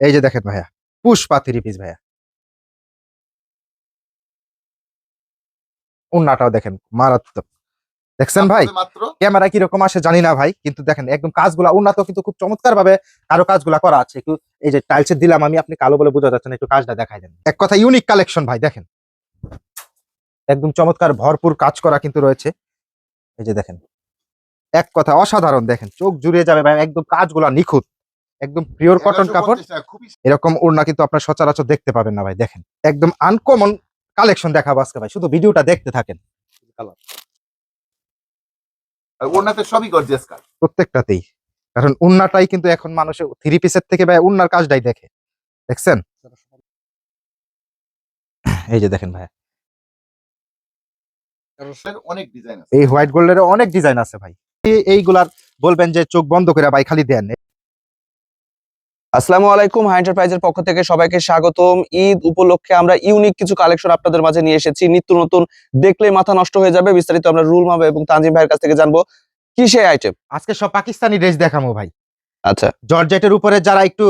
এই যে দেখেন ভাইয়া পুষ্পা থ্রি পিস ভাইয়া। উন্নাটাও দেখেন মারাত্মক। দেখছেন ভাই? ক্যামেরা কীরকম আসে জানি না ভাই কিন্তু দেখেন একদম কাজগুলা উন্নত কিন্তু খুব চমৎকার ভাবে কারও কাজগুলা করা আছে। একটু এই যে টাইলসের দিলাম আমি আপনি কালো বলে বোঝা যাচ্ছে না একটু কাজটা দেখাই দেন। এক কথা ইউনিক কালেকশন ভাই দেখেন। একদম চমৎকার ভরপুর কাজ করা কিন্তু রয়েছে। এই যে দেখেন। এক কথা অসাধারণ দেখেন। চোখ জুড়িয়ে যাবে ভাই একদম কাজগুলা নিখুঁত। একদম পিওর কটন কাপড়। 1150 টাকা, খুবই এরকম ওড়না কিন্তু আপনার সচরাচর দেখতে পাবেন না ভাই দেখেন। একদম আনকমন কালেকশন দেখাবো আজকে ভাই শুধু ভিডিওটা দেখতে থাকেন। আর সবই গর্জিয়াস কাজ প্রত্যেকটাতেই। কারণ উন্নাটাই কিন্তু এখন মানুষের থ্রি পিসের থেকে ভাই উন্নার কাজটাই দেখে। দেখছেন? এই যে দেখেন ভাই অনেক ডিজাইন আছে। এই হোয়াইট গোল্ডের অনেক ডিজাইন আছে ভাই। এইগুলার বলবেন যে চোখ বন্ধ করে ভাই খালি দেন। আসসালামু আলাইকুম হাই এন্টারপ্রাইজের পক্ষ থেকে সবাইকে স্বাগতম। ঈদ উপলক্ষে আমরা ইউনিক কিছু কালেকশন আপনাদের মাঝে নিয়ে এসেছি। নিত্য নতুন দেখলে মাথা নষ্ট হয়ে যাবে। বিস্তারিত আমরা রুল মাবে এবং তানজিম ভাইয়ের কাছ থেকে জানব কি সেই আইটেম আজকে সব পাকিস্তানি ড্রেস দেখামো ভাই। আচ্ছা। জর্জেটের উপরে যারা একটু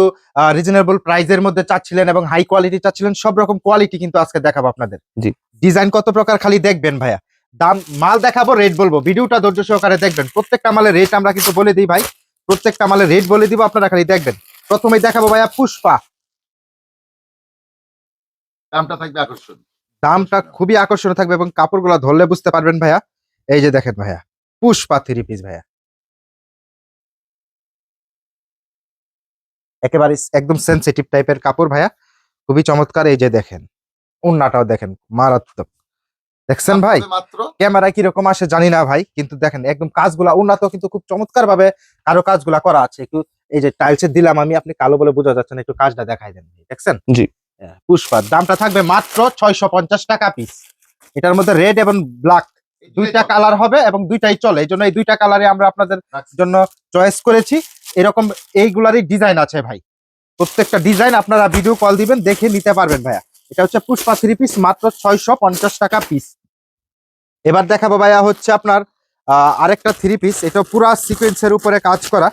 রিজনেবল প্রাইজের মধ্যে চাচ্ছিলেন এবং হাই কোয়ালিটি চাচ্ছিলেন সব রকম কোয়ালিটি কিন্তু আজকে দেখাবো আপনাদের। জি। ডিজাইন কত প্রকার খালি দেখবেন ভাইয়া। দাম মাল দেখাবো রেট বলব। ভিডিওটা ধৈর্য সহকারে দেখবেন। প্রত্যেকটা মালের রেট আমরা কিন্তু বলে দিই ভাই। প্রত্যেকটা মালের রেট বলে দিব আপনারা খালি দেখবেন। প্রথমেই দেখাবো ভাইয়া পুষ্পা। দামটা থাকবে আকর্ষণ। দামটা খুবই আকর্ষণীয় থাকবে এবং কাপড়গুলো ধরলে বুঝতে পারবেন ভাইয়া। এই যে দেখেন ভাইয়া পুষ্পা থ্রি পিস ভাইয়া। একেবারে একদম সেন্সিটিভ টাইপের কাপড় ভাইয়া। খুবই চমৎকার এই যে দেখেন উন্নাটাও দেখেন মারাত্মক। দেখছেন ভাই? ক্যামেরা কীরকম আসে জানি না ভাই কিন্তু দেখেন একদম কাজগুলা উন্নত কিন্তু খুব চমৎকার ভাবে কারও কাজগুলা করা আছে। একটু এই যে টাইলসের দিলাম আমি আপনি কালো বলে বোঝা যাচ্ছে না একটু কাজটা দেখাই দেন দেখছেন? জি। হ্যাঁ, পুষ্পা দামটা থাকবে মাত্র ছয়শো পঞ্চাশ টাকা পিস এটার মধ্যে রেড এবং ব্ল্যাক দুইটা কালার হবে এবং দুইটাই চলে। এই জন্য এই দুইটা কালারে আমরা আপনাদের জন্য চয়েস করেছি। এরকম এইগুলারই ডিজাইন আছে ভাই। প্রত্যেকটা ডিজাইন আপনারা ভিডিও কল দিবেন দেখে নিতে পারবেন ভাইয়া। এটা হচ্ছে পুষ্পা থ্রি পিস মাত্র ছয়শো পঞ্চাশ টাকা পিস এবার দেখাবো ভাইয়া হচ্ছে আপনার আহ, আরেকটা থ্রি পিস এটা পুরা সিকোয়েন্সের উপরে কাজ করা।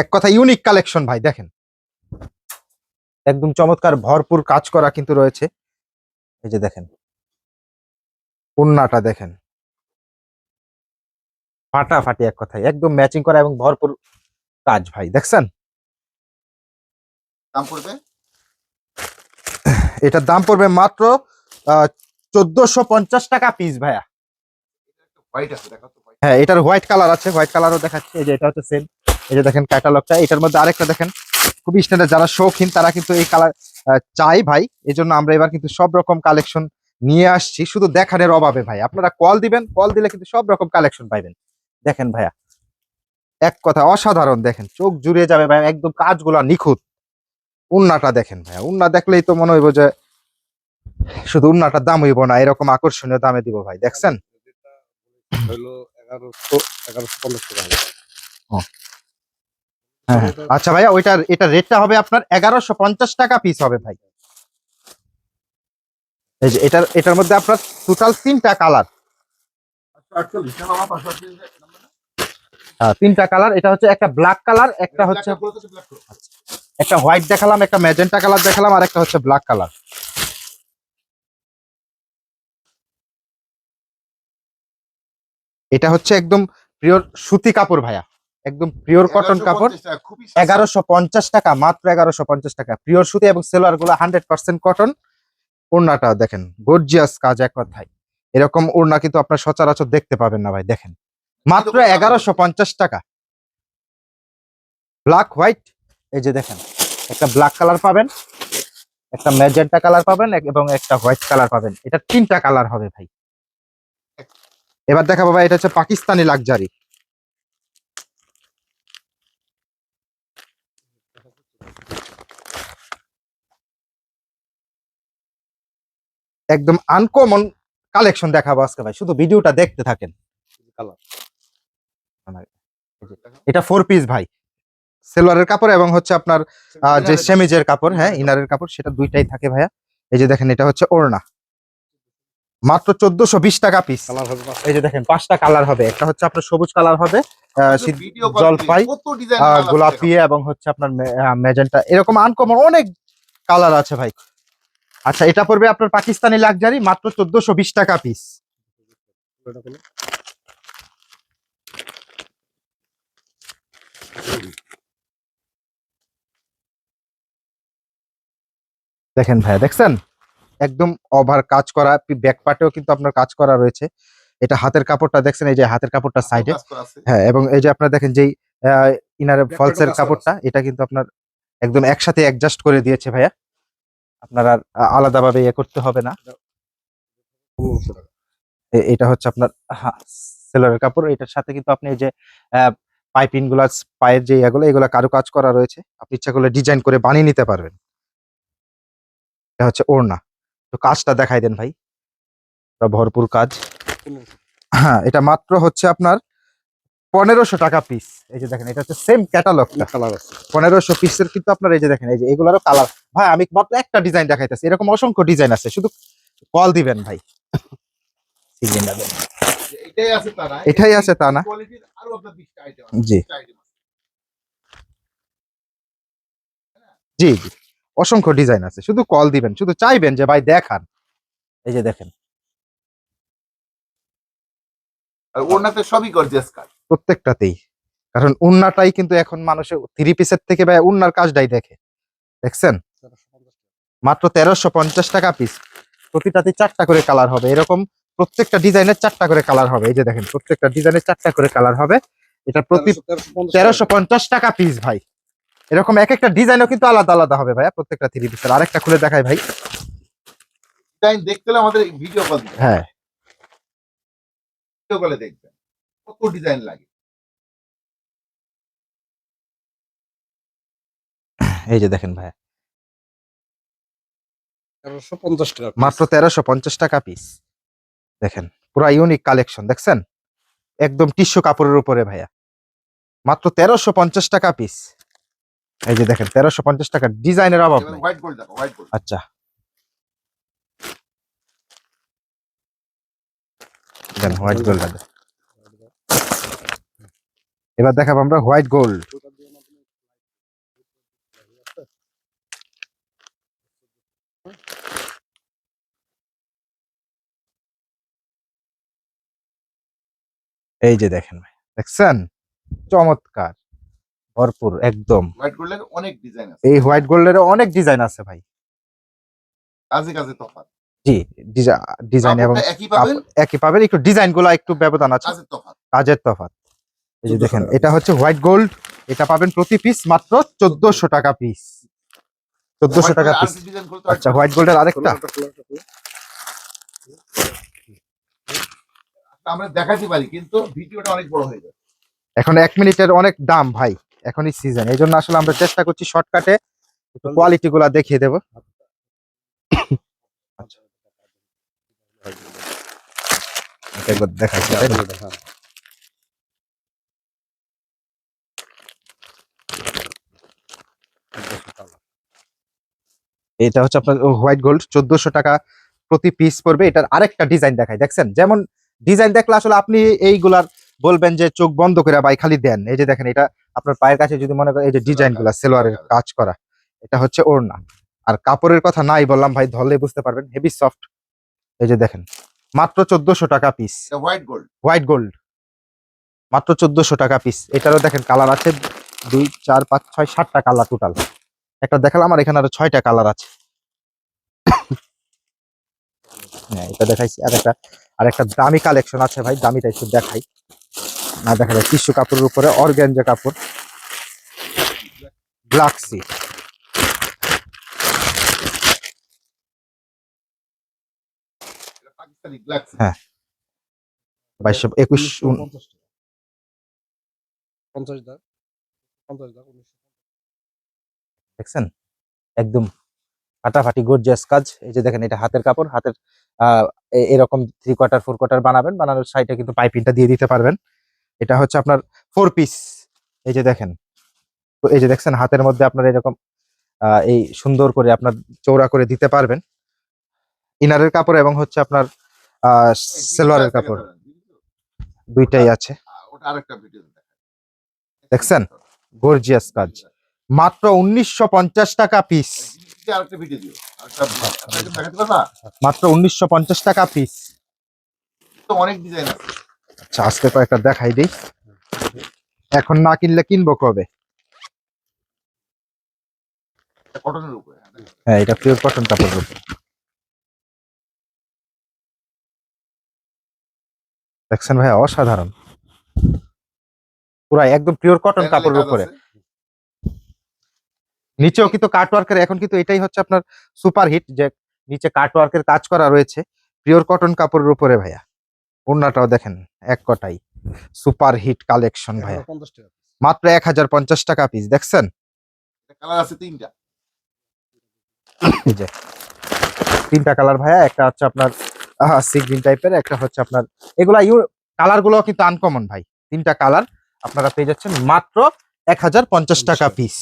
এক কথা ইউনিক কালেকশন ভাই দেখেন। একদম চমৎকার ভরপুর কাজ করা কিন্তু রয়েছে। এই যে দেখেন। উন্নাটা দেখেন। ফাটাফাটি এক কথায় একদম ম্যাচিং করা এবং ভরপুর কাজ ভাই দেখছেন? দাম পড়বে? এটার দাম পড়বে মাত্র চোদ্দশো পঞ্চাশ টাকা পিস ভাইয়া। হ্যাঁ এটার হোয়াইট কালার আছে হোয়াইট কালারও দেখাচ্ছে এই যে এটা হচ্ছে সেম এই যে দেখেন ক্যাটালগটা এটার মধ্যে আরেকটা দেখেন খুবই স্ট্যান্ডার্ড যারা শৌখিন তারা কিন্তু এই কালার চাই ভাই। এই জন্য আমরা এবার কিন্তু সব রকম কালেকশন নিয়ে আসছি। শুধু দেখানোর অভাবে ভাই আপনারা কল দিবেন কল দিলে কিন্তু সব রকম কালেকশন পাইবেন। দেখেন ভাইয়া এক কথা অসাধারণ দেখেন চোখ জুড়িয়ে যাবে ভাই একদম কাজগুলা নিখুঁত। উন্নাটা দেখেন ভাইয়া উন্না দেখলেই তো মনে হইব যে শুধু উন্নাটার দাম হইব না এরকম আকর্ষণীয় দামে দিব ভাই দেখছেন? এগারোশো এগারোশো পঞ্চাশ টাকা। হবে। আচ্ছা ভাইয়া ওইটার এটা রেটটা হবে আপনার এগারোশো পঞ্চাশ টাকা পিস হবে ভাই। এই যে এটার এটার মধ্যে আপনার টোটাল তিনটা কালার না? তিনটা কালার এটা হচ্ছে একটা ব্ল্যাক কালার একটা হচ্ছে করো। একটা হোয়াইট দেখালাম একটা ম্যাজেন্টা কালার দেখালাম আর একটা হচ্ছে ব্ল্যাক কালার এটা হচ্ছে একদম প্রিয় সুতি কাপড় ভাইয়া। একদম পিওর কটন কাপড় 1150 টাকা, খুবই সস্তা। এগারোশো পঞ্চাশ টাকা মাত্র এগারোশো পঞ্চাশ টাকা। পিওর সুতি এবং সেলোয়ারগুলো হান্ড্রেড পার্সেন্ট কটন ওড়নাটা দেখেন গর্জিয়াস কাজ এক কথায়। এরকম ওড়না কিন্তু আপনার সচরাচর দেখতে পাবেন না ভাই দেখেন। মাত্র এগারোশো পঞ্চাশ টাকা। ব্ল্যাক হোয়াইট এই যে দেখেন একটা ব্ল্যাক কালার পাবেন একটা ম্যাজেন্টা কালার পাবেন এবং একটা হোয়াইট কালার পাবেন। এটা তিনটা কালার হবে ভাই। এবার দেখাবো ভাই এটা হচ্ছে পাকিস্তানি লাক্সারি একদম আনকমন কালেকশন দেখাবো আজকে ভাই। শুধু ভিডিওটা দেখতে থাকেন। এটা ফোর পিস ভাই। সেলোয়ারের কাপড় এবং হচ্ছে আপনার যে সেমিজের কাপড় হ্যাঁ ইনারের কাপড়। সেটা দুইটাই থাকে ভাইয়া। এই যে দেখেন এটা হচ্ছে ওড়না। মাত্র চোদ্দশো বিশ টাকা পিস। এই যে দেখেন পাঁচটা কালার হবে। একটা হচ্ছে আপনার সবুজ কালার হবে জলপাই গোলাপি এবং হচ্ছে আপনার মেজেন্টা। এরকম আনকমন অনেক কালার আছে ভাই। আচ্ছা এটা পড়বে আপনার পাকিস্তানি লাক্সারি মাত্র চোদ্দশো বিশ টাকা পিস দেখেন ভাইয়া দেখছেন? একদম ওভার কাজ করা ব্যাক পার্টেও কিন্তু আপনার কাজ করা রয়েছে। এটা হাতের কাপড়টা দেখছেন এই যে হাতের কাপড়টা সাইডে হ্যাঁ এবং এই যে আপনারা দেখেন যেই ইনারে ফলসের কাপড়টা এটা কিন্তু আপনার একদম একসাথে অ্যাডজাস্ট করে দিয়েছে ভাইয়া। আপনার আর আলাদাভাবে ইয়ে করতে হবে না। এটা হচ্ছে আপনার সেলারের কাপড়। এটার সাথে কিন্তু আপনি এই যে পাইপিংগুলা পায়ের যে এগুলো এগুলো কারও কাজ করা রয়েছে। আপনি ইচ্ছা করলে ডিজাইন করে বানিয়ে নিতে পারবেন। এটা হচ্ছে ওড়না। তো কাজটা দেখাই দেন ভাই। ভরপুর কাজ। হ্যাঁ এটা মাত্র হচ্ছে আপনার পনেরোশো টাকা পিস এই যে দেখেন এটা হচ্ছে সেম ক্যাটালগটা কালার আছে। পনেরোশো পিসের কিন্তু আপনার এই যে দেখেন এই যে এগুলারও কালার ভাই আমি মাত্র একটা ডিজাইন দেখাইতেছি। এরকম অসংখ্য ডিজাইন আছে। শুধু কল দিবেন ভাই। এটাই আছে তা না এটাই আছে তা না কোয়ালিটির আরও আপনার 20টা আইটেম জি। জি জি। অসংখ্য ডিজাইন আছে। শুধু কল দিবেন। শুধু চাইবেন যে ভাই দেখান। এই যে দেখেন। ওনাতে সবই গর্জিয়াস কাজ প্রত্যেকটাতেই। কারণ উন্নাটাই কিন্তু এখন মানুষের থ্রি পিসের থেকে ভাই উন্নার কাজটাই দেখে। দেখছেন? মাত্র তেরোশো পঞ্চাশ টাকা পিস প্রতিটাতে চারটা করে কালার হবে। এরকম প্রত্যেকটা ডিজাইনের চারটা করে কালার হবে। এই যে দেখেন প্রত্যেকটা ডিজাইনের চারটা করে কালার হবে। এটা প্রতি তেরোশো- পঞ্চাশ টাকা। পিস ভাই। এরকম এক একটা ডিজাইনও কিন্তু আলাদা আলাদা হবে ভাইয়া প্রত্যেকটা থ্রি পিসের আরেকটা খুলে দেখাই ভাই। ডিজাইন দেখতে হলে আমাদের ভিডিও কল হ্যাঁ। ভিডিও কলে দেখবেন। কত ডিজাইন লাগে। এই যে দেখেন ভাইয়া। তেরোশো পঞ্চাশ টাকা মাত্র তেরোশো পঞ্চাশ টাকা পিস দেখেন পুরা ইউনিক কালেকশন দেখছেন? একদম টিস্যু কাপড়ের উপরে ভাইয়া। মাত্র তেরোশো পঞ্চাশ টাকা পিস এই যে দেখেন তেরোশো পঞ্চাশ টাকা ডিজাইনের অভাব হোয়াইট গোল্ড হোয়াইট গোল্ড আচ্ছা। দেন হোয়াইট গোল্ড এবার দেখাবো আমরা হোয়াইট গোল্ড এই যে দেখেন ভাই দেখছেন? চমৎকার ভরপুর একদম। হোয়াইট গোল্ডের অনেক ডিজাইন আছে। এই হোয়াইট গোল্ডের অনেক ডিজাইন আছে ভাই। কাজে কাজে তফাৎ। জি ডিজাইন এবং একই পাবেন? একই পাবেন। একটু ডিজাইনগুলো একটু ব্যবধান আছে। কাজের তফাৎ। এই যে দেখেন এটা হচ্ছে হোয়াইট গোল্ড এটা পাবেন প্রতি পিস মাত্র চোদ্দশো টাকা পিস চোদ্দশো টাকা পিস আচ্ছা হোয়াইট গোল্ডের আরেকটা। আমরা দেখাতে পারি কিন্তু ভিডিওটা অনেক বড় হয়ে যাবে এখন এক মিনিটের অনেক দাম ভাই এখনই সিজন এই জন্য আসলে আমরা চেষ্টা করছি শর্টকাটে একটু কোয়ালিটি গুলা দেখিয়ে দেবো। এটা দেখাচ্ছি। এটা হচ্ছে আপনার হোয়াইট গোল্ড চোদ্দশো টাকা প্রতি পিস পড়বে। এটার আরেকটা ডিজাইন দেখাই দেখছেন? যেমন ডিজাইন দেখলে আসলে আপনি এইগুলার বলবেন যে চোখ বন্ধ করে ভাই খালি দেন। এই যে দেখেন এটা আপনার পায়ের কাছে যদি মনে করেন এই যে ডিজাইনগুলা সেলোয়ারের কাজ করা এটা হচ্ছে ওর ওড়না। আর কাপড়ের কথা নাই বললাম ভাই ধরলে বুঝতে পারবেন হেভি সফট এই যে দেখেন মাত্র চোদ্দশো টাকা piece white gold white gold মাত্র চোদ্দশো টাকা পিস এটারও দেখেন কালার আছে দুই চার পাঁচ ছয় সাতটা কালার টোটাল একটা দেখালাম আমার এখানে আরও ছয়টা কালার আছে। হ্যাঁ এটা দেখাইছি আর একটা আর একটা দামি কালেকশন আছে ভাই দামিটা একটু দেখাই। না দেখা যায় টিস্যু কাপড়ের উপরে অর্গ্যানজা কাপড়। গ্লাক্সি হ্যাঁ। বাইশশো একুশ দেখছেন? একদম ফাটাফাটি গর্জিয়াস কাজ। এই যে দেখেন এটা হাতের কাপড় হাতের এরকম থ্রি কোয়ার্টার ফোর কোয়ার্টার বানাবেন। বানানোর সাইডে কিন্তু পাইপিংটা দিয়ে দিতে পারবেন। এটা হচ্ছে আপনার ফোর পিস এই যে দেখেন। তো এই যে দেখছেন হাতের মধ্যে আপনার এরকম এই সুন্দর করে আপনার চৌড়া করে দিতে পারবেন। ইনারের কাপড় এবং হচ্ছে আপনার সেলোয়ারের কাপড়। দুইটাই আছে। ওটা আরেকটা ভিডিও দেখছেন? গর্জিয়াস কাজ। মাত্র উনিশশো পঞ্চাশ টাকা পিস আরেকটা ভিডিও দিও। দেখাতে পারবা? মাত্র উনিশশো পঞ্চাশ টাকা পিস তো অনেক ডিজাইন আছে। আচ্ছা আজকে কয়েকটা দেখাই দিই। এখন না কিনলে কিনবো কবে? কটনের উপরে হ্যাঁ এটা পিওর কটন কাপড়ের উপর। দেখছেন ভাই অসাধারণ। পুরা একদম পিওর কটন কাপড়ের উপরে। নিচেও কিন্তু কাটওয়ার্কের এখন কিন্তু এটাই হচ্ছে আপনার সুপার হিট যে নিচে কাটওয়ার্কের কাজ করা রয়েছে। পিওর কটন কাপড়ের উপরে ভাইয়া। ওড়নাটাও দেখেন এক কটাই সুপার হিট কালেকশন ভাইয়া। মাত্র এক হাজার পঞ্চাশ টাকা পিস দেখছেন? কালার আছে তিনটা। যে তিনটা কালার ভাইয়া একটা হচ্ছে আপনার সি গ্রিন টাইপের একটা হচ্ছে আপনার এগুলা ইউ কালারগুলো কিন্তু আনকমন ভাই। তিনটা কালার আপনারা পেয়ে যাচ্ছেন মাত্র এক হাজার পঞ্চাশ টাকা পিস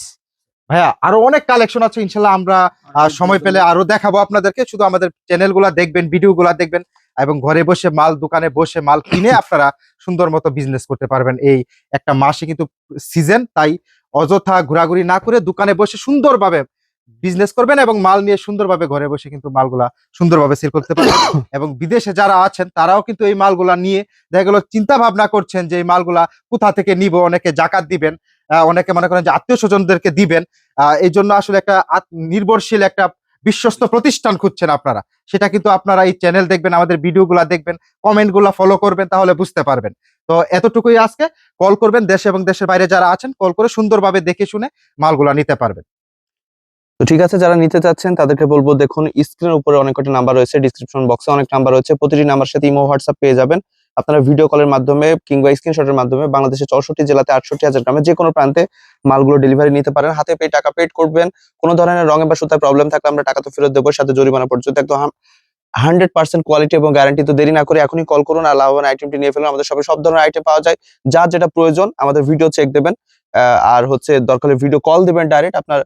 ভাইয়া আরও অনেক কালেকশন আছে ইনশাল্লাহ আমরা সময় পেলে আরও দেখাবো আপনাদেরকে। শুধু আমাদের চ্যানেলগুলা দেখবেন ভিডিও গুলা দেখবেন এবং ঘরে বসে মাল দোকানে বসে মাল কিনে আপনারা সুন্দর মতো বিজনেস করতে পারবেন। এই একটা মাসে কিন্তু সিজন তাই অযথা ঘোরাঘুরি না করে দোকানে বসে সুন্দরভাবে বিজনেস করবেন এবং মাল নিয়ে সুন্দরভাবে ঘরে বসে কিন্তু মালগুলা সুন্দরভাবে সেল করতে পারবেন। এবং বিদেশে যারা আছেন তারাও কিন্তু এই মালগুলা নিয়ে দেখা গেল চিন্তা ভাবনা করছেন যে এই মালগুলা কোথা থেকে নিব অনেকে জাকাত দিবেন। অনেকে মনে করেন যে আত্মীয় স্বজনদেরকে দিবেন। এই জন্য আসলে একটা নির্ভরশীল একটা বিশ্বস্ত প্রতিষ্ঠান খুঁজছেন আপনারা। সেটা কিন্তু আপনারা এই চ্যানেল দেখবেন, আমাদের ভিডিওগুলা দেখবেন কমেন্টগুলা ফলো করবেন, তাহলে বুঝতে পারবেন। তো এতটুকুই আজকে। কল করবেন দেশে এবং দেশের বাইরে যারা আছেন, কল করে সুন্দরভাবে দেখে শুনে মালগুলা নিতে পারবেন। তো ঠিক আছে, যারা নিতে চাচ্ছেন, তাদেরকে বলব, দেখুন স্ক্রিনের উপরে অনেক কটি নাম্বার রয়েছে ডিসক্রিপশন বক্সে অনেক নাম্বার রয়েছে। প্রতিটি নাম্বার সাথে ইমো হোয়াটসঅ্যাপ পেয়ে যাবেন। আপনারা ভিডিও কলের মাধ্যমে কিংবা স্ক্রিনশটের মাধ্যমে বাংলাদেশের চৌষট্টি জেলাতে আটষট্টি হাজার গ্রামে যে কোনো প্রান্তে মালগুলো ডেলিভারি নিতে পারেন। হাতে পেয়ে টাকা পেড করবেন। কোনো ধরনের রঙে বা সুতায় প্রবলেম থাকলে আমরা টাকা তো ফেরত দেবো সাথে জরিমানা পর্যন্ত একদম হান্ড্রেড পার্সেন্ট কোয়ালিটি এবং গ্যারান্টি তো দেরি না করে এখনই কল করুন আর লাভবান আইটেমটি নিয়ে ফেলুন। আমাদের সবাই সব ধরনের আইটেম পাওয়া যায়। যার যেটা প্রয়োজন আমাদের ভিডিও চেক দেবেন। আর হচ্ছে দরকার ভিডিও কল দেবেন ডাইরেক্ট আপনার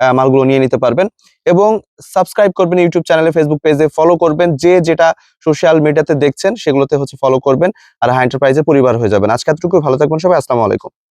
মালগুলো নিয়ে নিতে পারবেন। এবং সাবস্ক্রাইব করবেন ইউটিউব চ্যানেলে ফেসবুক পেজে ফলো করবেন। যে যেটা সোশ্যাল মিডিয়াতে দেখছেন, সেগুলোতে হচ্ছে ফলো করবেন। আর হাই এন্টারপ্রাইজে পরিবার হয়ে যাবেন। আজকে এতটুকু ভালো থাকবেন সবাই। আসসালামু আলাইকুম।